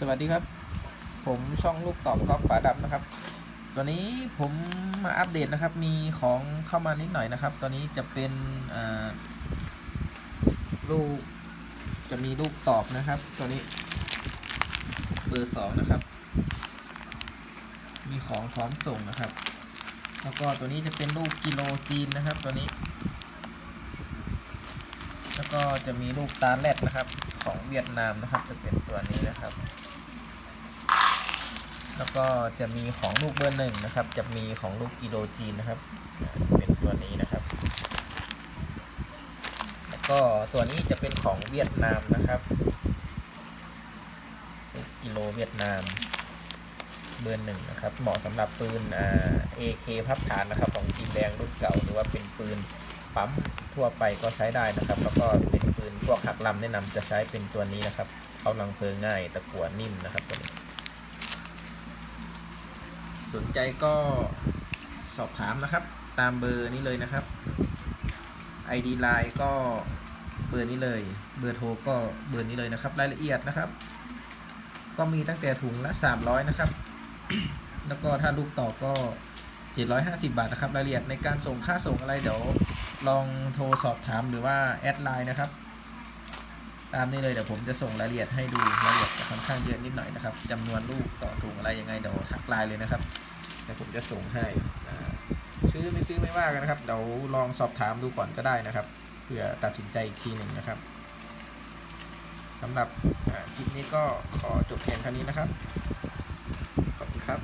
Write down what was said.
สวัสดีครับ ผมช่องลูกตอบกอล์ฟฝาดับนะครับตอนนี้ผมมาอัปเดตนะครับ มีของเข้ามานิดหน่อยนะครับ ตอนนี้จะเป็นลูกจะมีลูกตอบนะครับ ตัวนี้เบอร์สองนะครับ มีของพร้อมส่งนะครับ แล้วก็ตัวนี้จะเป็นลูกกิโลจีนนะครับ ตัวนี้ แล้วก็จะมีลูกตาแรดนะครับ ของเวียดนามนะครับ จะเป็นตัวนี้นะครับ แล้วก็จะมีของลูกเบอร์หนึ่งนะครับ จะมีของลูกกิโลจีนนะครับ เป็นตัวนี้นะครับ แล้วก็ตัวนี้จะเป็นของเวียดนามนะครับลูกกิโลเวียดนาม เบอร์หนึ่งนะครับ เหมาะสำหรับปืนอ่า AK พับฐานนะครับ ของจีนแดงรุ่นเก่าหรือว่าเป็นปืนปั๊มทั่วไปก็ใช้ได้นะครับ แล้วก็เป็นปืนพวกหักลำแนะนำจะใช้เป็นตัวนี้นะครับเขาลังเพลิงง่ายตะกั่วนิ่มนะครับตัวนี้ สนใจก็สอบถามนะครับ ตามเบอร์นี้เลยนะครับ ID Line ก็เบอร์นี้เลย เบอร์โทรก็เบอร์นี้เลยนะครับ รายละเอียดนะครับ ก็มีตั้งแต่ถุงละ 300 นะครับ แล้วก็ถ้าลูกต่อก็ 750 บาทนะครับ รายละเอียดในการส่งค่าส่งอะไรเดี๋ยวลองโทรสอบถามหรือว่าแอดไลน์นะครับ ตามนี้เลยเดี๋ยวผมจะส่งรายละเอียดให้ดูรายละเอียดค่อนข้างเยอะนิดหน่อยนะครับจำนวนลูกต่อถุงอะไรยังไงเดี๋ยวทักไลน์เลยนะครับเดี๋ยวผมจะส่งให้ซื้อไม่ซื้อไม่ว่ากันนะครับเดี๋ยวลองสอบถามดูก่อนก็ได้นะครับเพื่อตัดสินใจอีกทีหนึ่งนะครับสำหรับคลิปนี้ก็ขอจบเพียงเท่านี้นะครับขอบคุณครับ